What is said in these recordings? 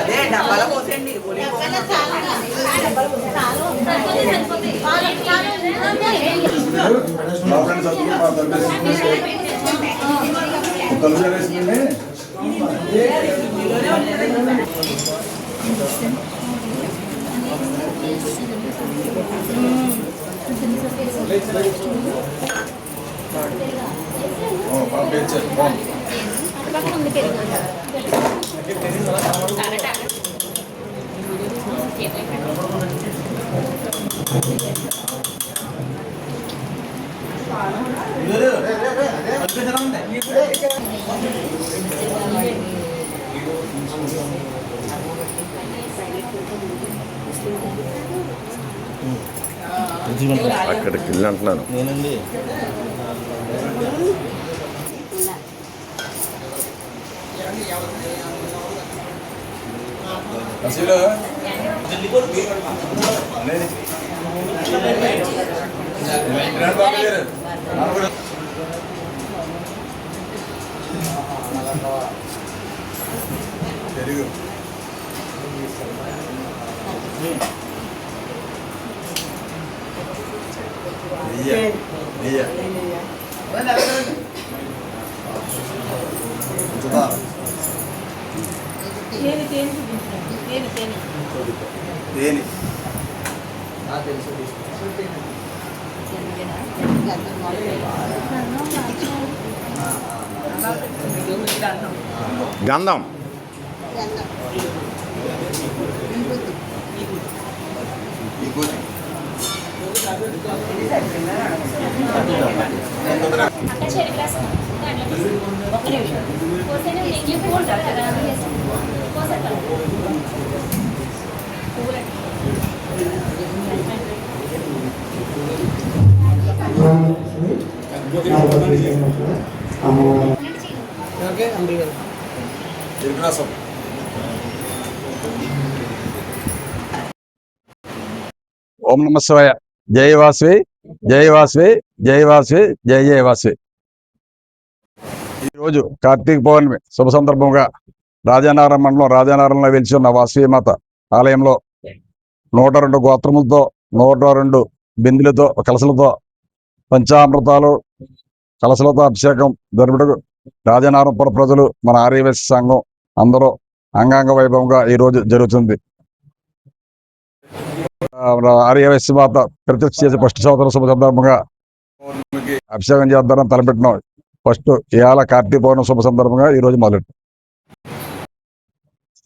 అదే డబ్బాలో పోసేయండి పంపించారు బాగుంది అక్కడికి వెళ్ళి అంటున్నాను. నేనండి. పెరుగు నెయ్యి నెయ్యి ఉంచుతా తేనె గంధం ఈ కూతురు అక్క చెరుకు రసం దాంట్లో పోసి. ఒక్క నిమిషం పోసేనే నెయ్యి పోసారు కదా పోసారు కదా పువ్వులండి. చెరుకు రసం ఓం నమ శివాయ జై వాసవి జై వాసవి జై వాసవి జై జయ వాసవి ఈరోజు కార్తీక పౌర్ణమి శుభ సందర్భంగా రాజానగరం మండలం రాజానగరంలో వెలిసి ఉన్న వాసవి ఆలయంలో నూట రెండు గోత్రములతో నూట రెండు బిందులతో కలసలతో పంచామృతాలు కలసలతో అభిషేకం జరుపుటకు రాజనారంపుర ప్రజలు మన ఆర్యవేశ సంఘం అందరూ అంగాంగ వైభవంగా ఈ రోజు జరుగుతుంది. ఆర్యవేశ మాత ప్రత్యక్ష చేసే ఫస్ట్ సంవత్సరం శుభ సందర్భంగా అభిషేకం చేద్దామని తలపెట్టినాం. ఫస్ట్ ఇవాళ కార్తీక పౌర్ణమి శుభ సందర్భంగా ఈ రోజు మొదలెట్టు.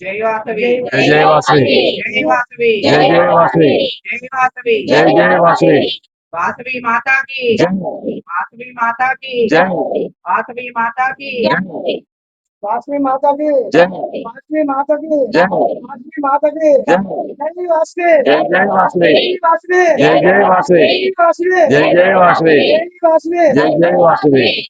जय वासवी जय वासवी। जय वासवी जय जय वासवी जय वासवी। जय जय वासवी वासवी माता की। जय। वासवी माता की। जय। वासवी माता की। जय। वासवी माता की। जय। वासवी माता की। जय। वासवी माता की। जय। वासवे। जय जय वासवे। वासवे जय जय वासवे। वासवे जय जय वासवे। वासवे जय जय वासवी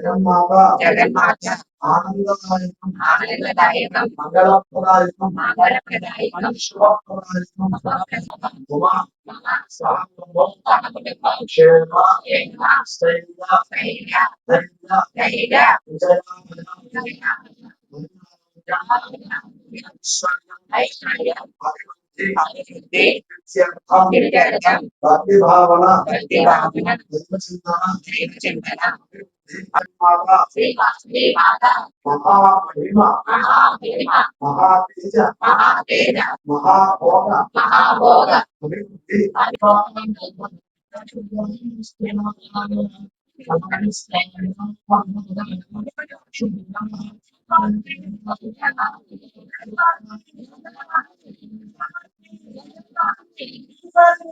జగన్మాత జగన్మాత ఆనందదాయకం ఆనందదాయకం మంగళప్రదాయకం మంగళప్రదాయకం శుభప్రదాయకం ఉమా సాంగం క్షేమ స్థైర్య ధైర్య ధైర్య ధైర్య ఐశ్వర్యం అభివృద్ధి నిత్యర్థం భక్తి భావన భక్తి భావన మహామహిమ మహామహిమ మహాతేజ మహాతేజ మహాభోగ మహాభోగ అభివృద్ధి